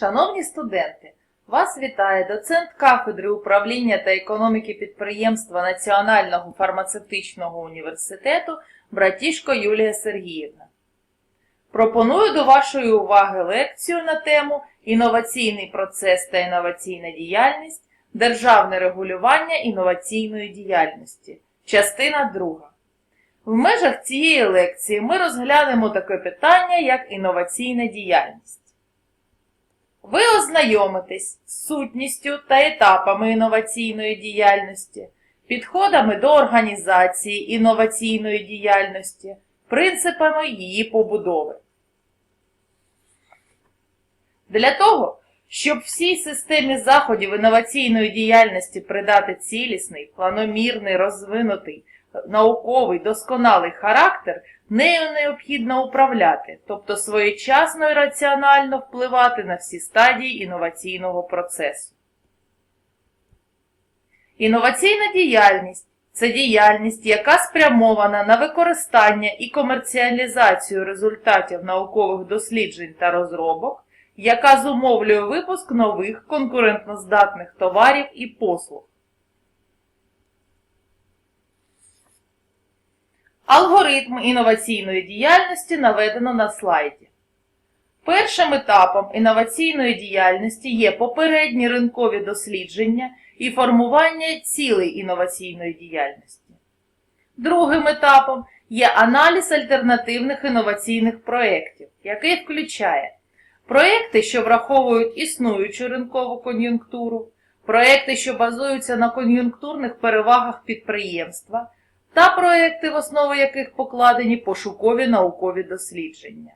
Шановні студенти, вас вітає доцент кафедри управління та економіки підприємства Національного фармацевтичного університету Братішко Юлія Сергіївна. Пропоную до вашої уваги лекцію на тему Інноваційний процес та інноваційна діяльність, державне регулювання інноваційної діяльності. Частина 2. В межах цієї лекції ми розглянемо таке питання, як інноваційна діяльність. Ви ознайомитесь з сутністю та етапами інноваційної діяльності, підходами до організації інноваційної діяльності, принципами її побудови. Для того, щоб всій системі заходів інноваційної діяльності придати цілісний, планомірний, розвинутий, науковий, досконалий характер, нею необхідно управляти, тобто своєчасно і раціонально впливати на всі стадії інноваційного процесу. Інноваційна діяльність це діяльність, яка спрямована на використання і комерціалізацію результатів наукових досліджень та розробок, яка зумовлює випуск нових конкурентноздатних товарів і послуг. Алгоритм інноваційної діяльності наведено на слайді. Першим етапом інноваційної діяльності є попередні ринкові дослідження і формування цілей інноваційної діяльності. Другим етапом є аналіз альтернативних інноваційних проєктів, який включає проєкти, що враховують існуючу ринкову кон'юнктуру, проєкти, що базуються на кон'юнктурних перевагах підприємства, та проєкти, в основу яких покладені пошукові наукові дослідження.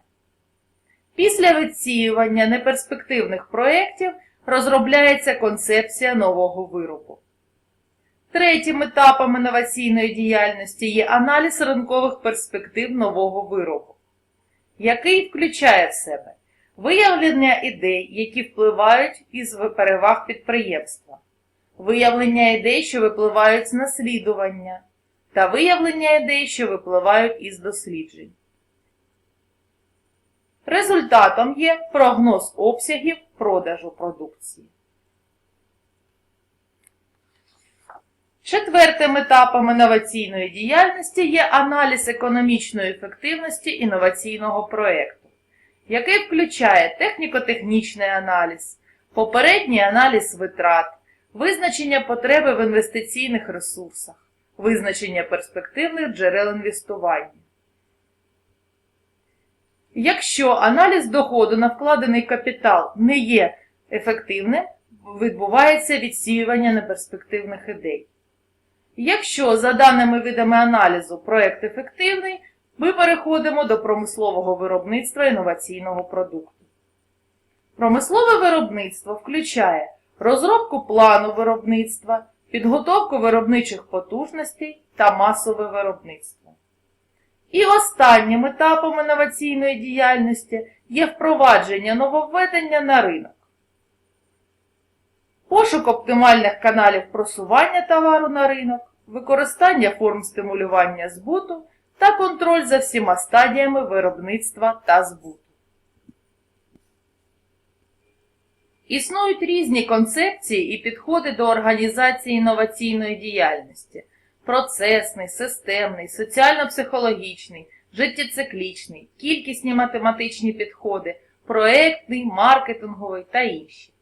Після відсіювання неперспективних проєктів розробляється концепція нового виробу. Третім етапом інноваційної діяльності є аналіз ринкових перспектив нового виробу, який включає в себе виявлення ідей, які впливають із переваг підприємства, виявлення ідей, що випливають з наслідування, та виявлення ідей, що випливають із досліджень. Результатом є прогноз обсягів продажу продукції. Четвертим етапом інноваційної діяльності є аналіз економічної ефективності інноваційного проєкту, який включає техніко-технічний аналіз, попередній аналіз витрат, визначення потреби в інвестиційних ресурсах, визначення перспективних джерел інвестування. Якщо аналіз доходу на вкладений капітал не є ефективним, відбувається відсіювання неперспективних ідей. Якщо за даними видами аналізу проєкт ефективний, ми переходимо до промислового виробництва інноваційного продукту. Промислове виробництво включає розробку плану виробництва, підготовку виробничих потужностей та масове виробництво. І останнім етапом інноваційної діяльності є впровадження нововведення на ринок. Пошук оптимальних каналів просування товару на ринок, використання форм стимулювання збуту та контроль за всіма стадіями виробництва та збуту. Існують різні концепції і підходи до організації інноваційної діяльності процесний, системний, соціально-психологічний, життєциклічний, кількісні математичні підходи, проектний, маркетинговий та інші.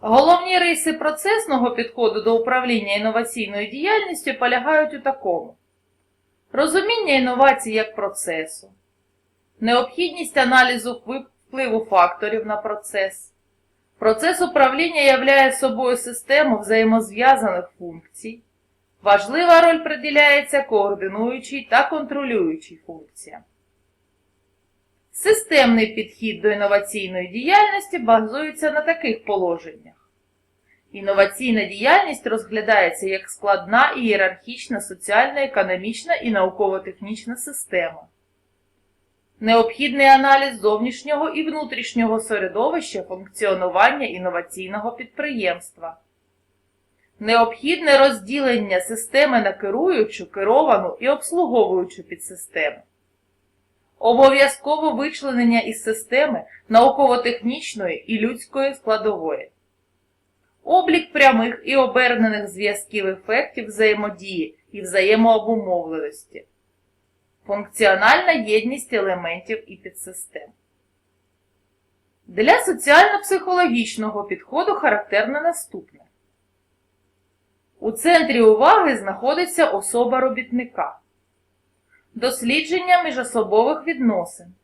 Головні риси процесного підходу до управління інноваційною діяльністю полягають у такому: розуміння інновацій як процесу, необхідність аналізу впливу факторів на процес. Процес управління являє собою систему взаємозв'язаних функцій. Важлива роль приділяється координуючій та контролюючій функціям. Системний підхід до інноваційної діяльності базується на таких положеннях. Інноваційна діяльність розглядається як складна ієрархічна соціально-економічна і науково-технічна система. Необхідний аналіз зовнішнього і внутрішнього середовища функціонування інноваційного підприємства. Необхідне розділення системи на керуючу, керовану і обслуговуючу підсистему. обов'язково вичленення із системи науково-технічної і людської складової, облік прямих і обернених зв'язків ефектів взаємодії і взаємообумовленості, функціональна єдність елементів і підсистем. Для соціально-психологічного підходу характерне наступне. У центрі уваги знаходиться особа робітника, дослідження міжособових відносин,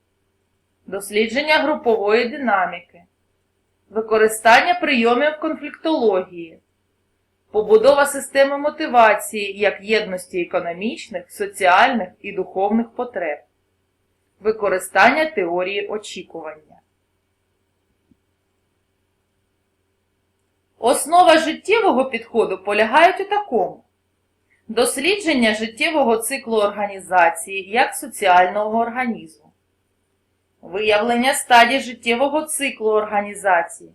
дослідження групової динаміки, використання прийомів конфліктології, побудова системи мотивації як єдності економічних, соціальних і духовних потреб, використання теорії очікування. Основа життєвого підходу полягають у такому: дослідження життєвого циклу організації як соціального організму, виявлення стадій життєвого циклу організації,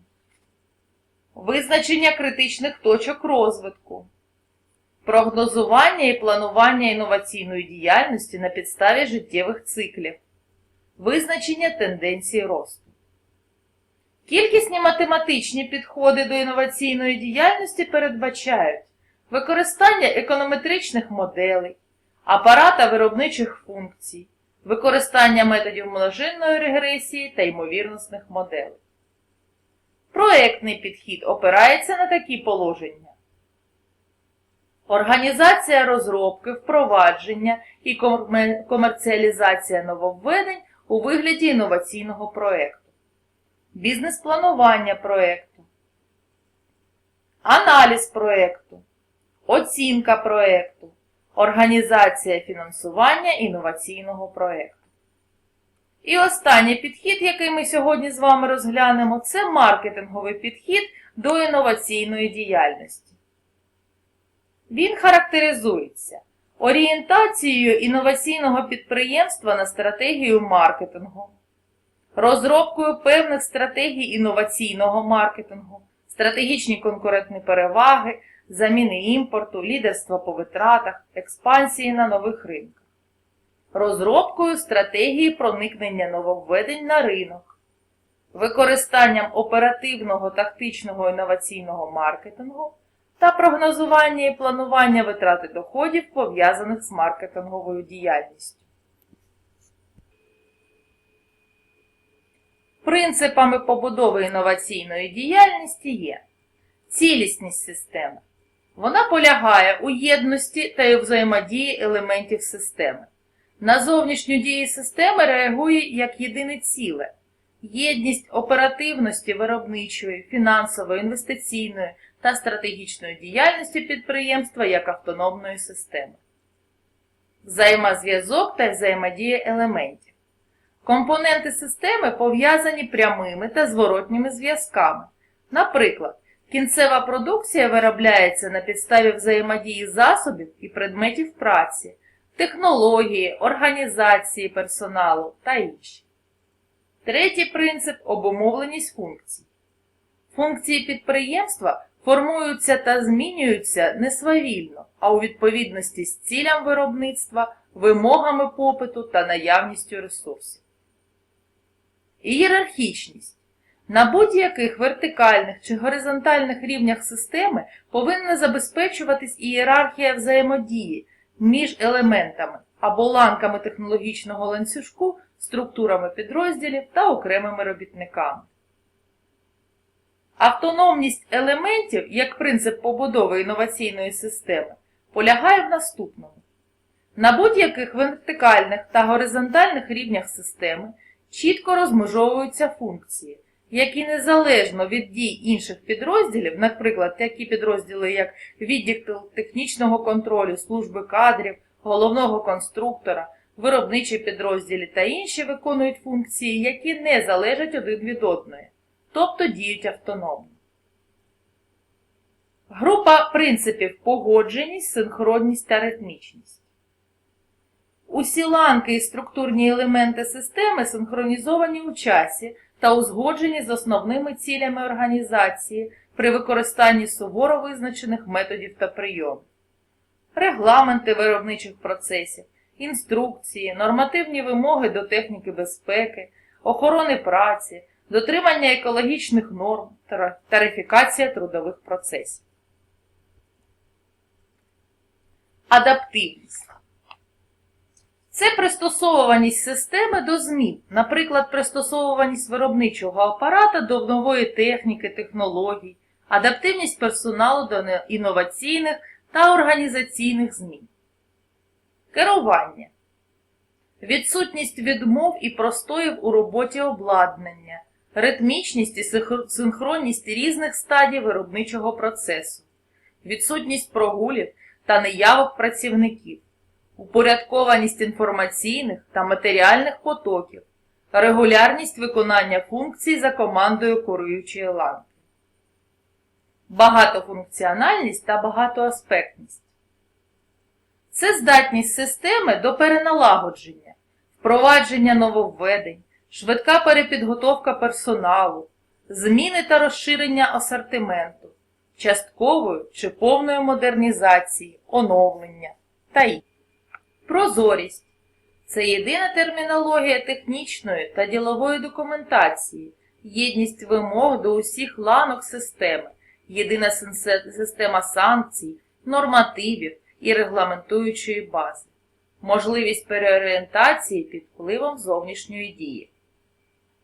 визначення критичних точок розвитку, прогнозування і планування інноваційної діяльності на підставі життєвих циклів, визначення тенденцій росту. Кількісні математичні підходи до інноваційної діяльності передбачають використання економетричних моделей, апарата виробничих функцій, використання методів множинної регресії та ймовірнісних моделей. Проектний підхід опирається на такі положення. Організація розробки, впровадження і комерціалізація нововведень у вигляді інноваційного проекту бізнес-планування проєкту, аналіз проєкту, оцінка проєкту, організація фінансування інноваційного проєкту. І останній підхід, який ми сьогодні з вами розглянемо, це маркетинговий підхід до інноваційної діяльності. Він характеризується орієнтацією інноваційного підприємства на стратегію маркетингу, розробкою певних стратегій інноваційного маркетингу, стратегічні конкурентні переваги, заміни імпорту, лідерства по витратах, експансії на нових ринках, розробкою стратегії проникнення нововведень на ринок, використанням оперативного тактичного інноваційного маркетингу та прогнозування і планування витрати доходів, пов'язаних з маркетинговою діяльністю. Принципами побудови інноваційної діяльності є цілісність системи. Вона полягає у єдності та взаємодії елементів системи. На зовнішню дію системи реагує як єдине ціле. Єдність оперативності виробничої, фінансової, інвестиційної та стратегічної діяльності підприємства як автономної системи. Взаємозв'язок та взаємодія елементів. Компоненти системи пов'язані прямими та зворотніми зв'язками. Наприклад, кінцева продукція виробляється на підставі взаємодії засобів і предметів праці, технології, організації персоналу та інші. Третій принцип обумовленість функцій. Функції підприємства формуються та змінюються не свавільно, а у відповідності з цілям виробництва, вимогами попиту та наявністю ресурсів. Ієрархічність. На будь-яких вертикальних чи горизонтальних рівнях системи повинна забезпечуватись ієрархія взаємодії між елементами або ланками технологічного ланцюжку, структурами підрозділів та окремими робітниками. Автономність елементів як принцип побудови інноваційної системи полягає в наступному. На будь-яких вертикальних та горизонтальних рівнях системи чітко розмежовуються функції, які незалежно від дій інших підрозділів, наприклад, такі підрозділи, як відділ технічного контролю, служби кадрів, головного конструктора, виробничі підрозділі та інші виконують функції, які не залежать один від одної, тобто діють автономно. Група принципів погодженість, синхронність та ритмічність. Усі ланки і структурні елементи системи синхронізовані у часі та узгоджені з основними цілями організації при використанні суворо визначених методів та прийомів. Регламенти виробничих процесів, інструкції, нормативні вимоги до техніки безпеки, охорони праці, дотримання екологічних норм, тарифікація трудових процесів. Адаптивність. Це пристосовуваність системи до змін, наприклад, пристосовуваність виробничого апарата до нової техніки, технологій, адаптивність персоналу до інноваційних та організаційних змін. Керування. Відсутність відмов і простоїв у роботі обладнання, ритмічність і синхронність різних стадій виробничого процесу, відсутність прогулів та неявок працівників, упорядкованість інформаційних та матеріальних потоків, регулярність виконання функцій за командою куруючої ланки, багатофункціональність та багатоаспектність. Це здатність системи до переналагодження, впровадження нововведень, швидка перепідготовка персоналу, зміни та розширення асортименту, часткової чи повної модернізації, оновлення та й. Прозорість це єдина термінологія технічної та ділової документації, єдність вимог до усіх ланок системи, єдина система санкцій, нормативів і регламентуючої бази, можливість переорієнтації під впливом зовнішньої дії.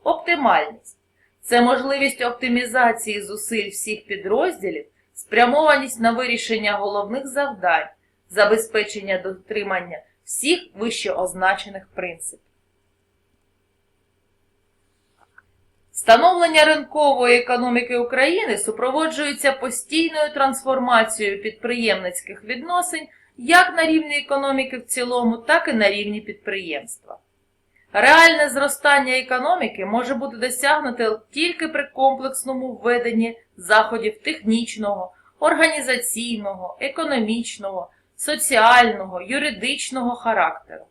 Оптимальність це можливість оптимізації зусиль всіх підрозділів, спрямованість на вирішення головних завдань, забезпечення дотримання всіх вищеозначених принципів. Становлення ринкової економіки України супроводжується постійною трансформацією підприємницьких відносин як на рівні економіки в цілому, так і на рівні підприємства. Реальне зростання економіки може бути досягнуте тільки при комплексному введенні заходів технічного, організаційного, економічного, соціального, юридичного характеру.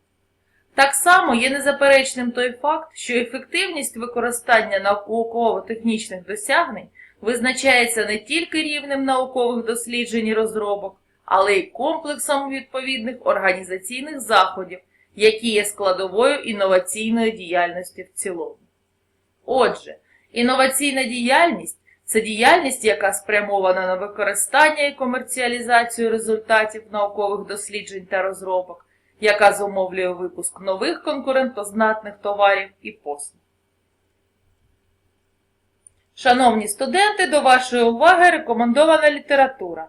Так само є незаперечним той факт, що ефективність використання науково-технічних досягнень визначається не тільки рівнем наукових досліджень і розробок, але й комплексом відповідних організаційних заходів, які є складовою інноваційної діяльності в цілому. Отже, інноваційна діяльність це діяльність, яка спрямована на використання і комерціалізацію результатів наукових досліджень та розробок, яка зумовлює випуск нових конкурентознатних товарів і послуг. Шановні студенти, до вашої уваги рекомендована література.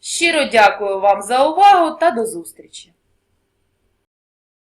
Щиро дякую вам за увагу та до зустрічі!